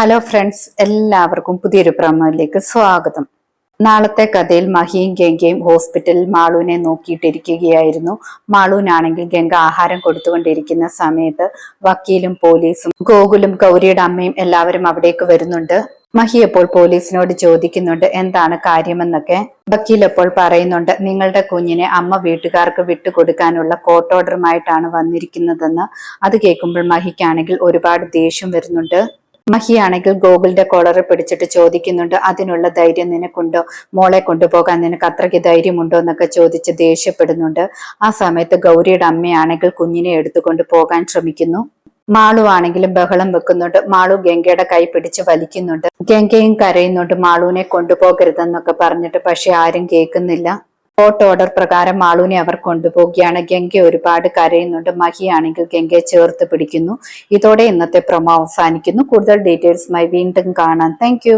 Hello friends എല്ലാവർക്കും പുതിയൊരു പ്രമോയിലേക്ക് സ്വാഗതം. നാളത്തെ കഥയിൽ മഹിയും ഗംഗയും ഹോസ്പിറ്റലിൽ മാളുവിനെ നോക്കിയിട്ടിരിക്കുകയായിരുന്നു. മാളുവിനാണെങ്കിൽ ഗംഗ ആഹാരം കൊടുത്തുകൊണ്ടിരിക്കുന്ന സമയത്ത് വക്കീലും പോലീസും ഗോകുലും ഗൗരിയുടെ അമ്മയും എല്ലാവരും അവിടേക്ക് വരുന്നുണ്ട്. മഹി അപ്പോൾ പോലീസിനോട് ചോദിക്കുന്നുണ്ട് എന്താണ് കാര്യമെന്നൊക്കെ. വക്കീൽ അപ്പോൾ പറയുന്നുണ്ട് നിങ്ങളുടെ കുഞ്ഞിനെ അമ്മ വീട്ടുകാർക്ക് വിട്ടുകൊടുക്കാനുള്ള കോർട്ട് ഓർഡറുമായിട്ടാണ് വന്നിരിക്കുന്നതെന്ന്. അത് കേൾക്കുമ്പോൾ മഹിക്കാണെങ്കിൽ ഒരുപാട് ദേഷ്യം വരുന്നുണ്ട്. മഹിയാണെങ്കിൽ ഗോകുലിന്റെ കോളറ് പിടിച്ചിട്ട് ചോദിക്കുന്നുണ്ട് അതിനുള്ള ധൈര്യം നിനക്കുണ്ടോ? മോളെ കൊണ്ടുപോകാൻ നിനക്ക് അത്രയ്ക്ക് ധൈര്യമുണ്ടോ? എന്നൊക്കെ ചോദിച്ച് ദേഷ്യപ്പെടുന്നുണ്ട്. ആ സമയത്ത് ഗൗരിയുടെ അമ്മയാണെങ്കിൽ കുഞ്ഞിനെ എടുത്തുകൊണ്ട് പോകാൻ ശ്രമിക്കുന്നു. മാളു ആണെങ്കിലും ബഹളം വെക്കുന്നുണ്ട്. മാളു ഗംഗയുടെ കൈ പിടിച്ച് വലിക്കുന്നുണ്ട്. ഗംഗയും കരയുന്നുണ്ട് മാളുവിനെ കൊണ്ടുപോകരുതെന്നൊക്കെ പറഞ്ഞിട്ട് പക്ഷെ ആരും കേൾക്കുന്നില്ല. കോർട്ട് ഓർഡർ പ്രകാരം മാളുവിനെ അവർ കൊണ്ടുപോവുകയാണ്. ഗംഗ ഒരുപാട് കരയുന്നുണ്ട്. മഹിയാണെങ്കിൽ ഗംഗയെ ചേർത്ത് പിടിക്കുന്നു. ഇതോടെ ഇന്നത്തെ പ്രൊമോ അവസാനിക്കുന്നു. കൂടുതൽ ഡീറ്റെയിൽസുമായി വീണ്ടും കാണാം. താങ്ക്